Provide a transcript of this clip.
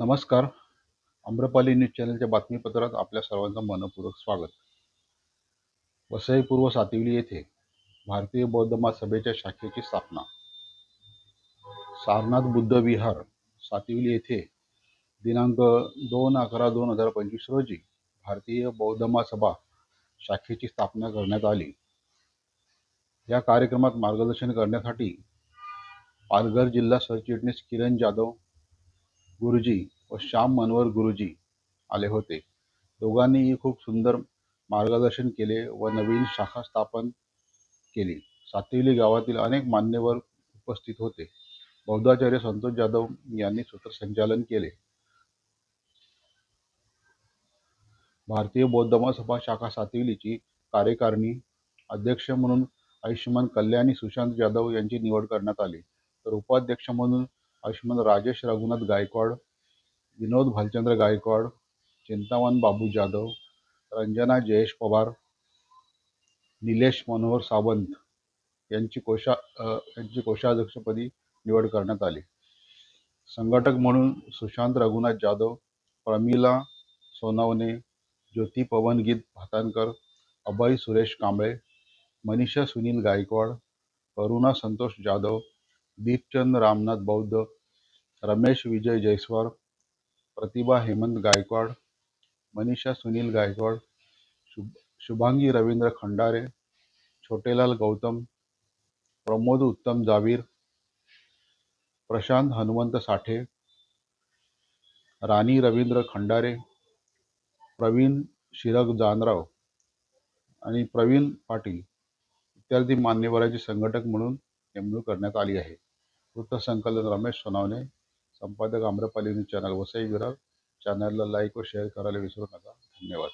नमस्कार. आम्रपाली न्यूज चॅनलच्या बातमीपत्रात आपल्या सर्वांचं मनपूर्वक स्वागत. वसई पूर्व सातिवली येथे भारतीय बौद्ध महासभेच्या शाखेची स्थापना. सारनाथ बुद्ध विहार सातिवली येथे दिनांक दोन अकरा दोन हजार पंचवीस रोजी भारतीय बौद्ध महासभा शाखेची स्थापना करण्यात आली. या कार्यक्रमात मार्गदर्शन करण्यासाठी पालघर जिल्हा सरचिटणीस किरण जाधव गुरुजी व श्याम मनोहर गुरुजी आले होते. दोघांनीही खूप सुंदर मार्गदर्शन केले व नवीन शाखा स्थापन केली. सातिवली गावातील अनेक मान्यवर उपस्थित होते. बौद्धाचार्य संतोष जाधव यांनी सूत्रसंचालन केले. भारतीय बौद्ध महासभा शाखा सातिवलीची कार्यकारिणी अध्यक्ष म्हणून आयुष्यमान कल्याणी सुशांत जाधव यांची निवड करण्यात आली. तर उपाध्यक्ष म्हणून आयुष्मान राजेश रघुनाथ गायकवाड विनोद भालचंद्र गायकवाड चिंतावन बाबू जाधव रंजना जयेश पवार निलेश मनोहर सावंत यांची कोशा यांची कोषाध्यक्षपदी निवड करण्यात आली. संघटक म्हणून सुशांत रघुनाथ जाधव प्रमिला सोनवणे ज्योती पवनगीत भातानकर अभय सुरेश कांबळे मनीषा सुनील गायकवाड करुणा संतोष जाधव दीपचंद रामनाथ बौद्ध रमेश विजय जयस्वाल प्रतिभा हेमंत गायकवाड मनीषा सुनील गायकवाड शुभ शुभांगी रवींद्र खंडारे छोटेलाल गौतम प्रमोद उत्तम जावीर प्रशांत हनुमंत साठे राणी रवींद्र खंडारे प्रवीण शिरग जानराव आणि प्रवीण पाटील इत्यादी मान्यवरांचे संघटक म्हणून नेमणूक करण्यात आली आहे. वृत्तसंकलन रमेश सोनावणे संपादक आम्रपाली चॅनल वसई विरार. चॅनलला लाईक व शेअर करायला विसरू नका. धन्यवाद.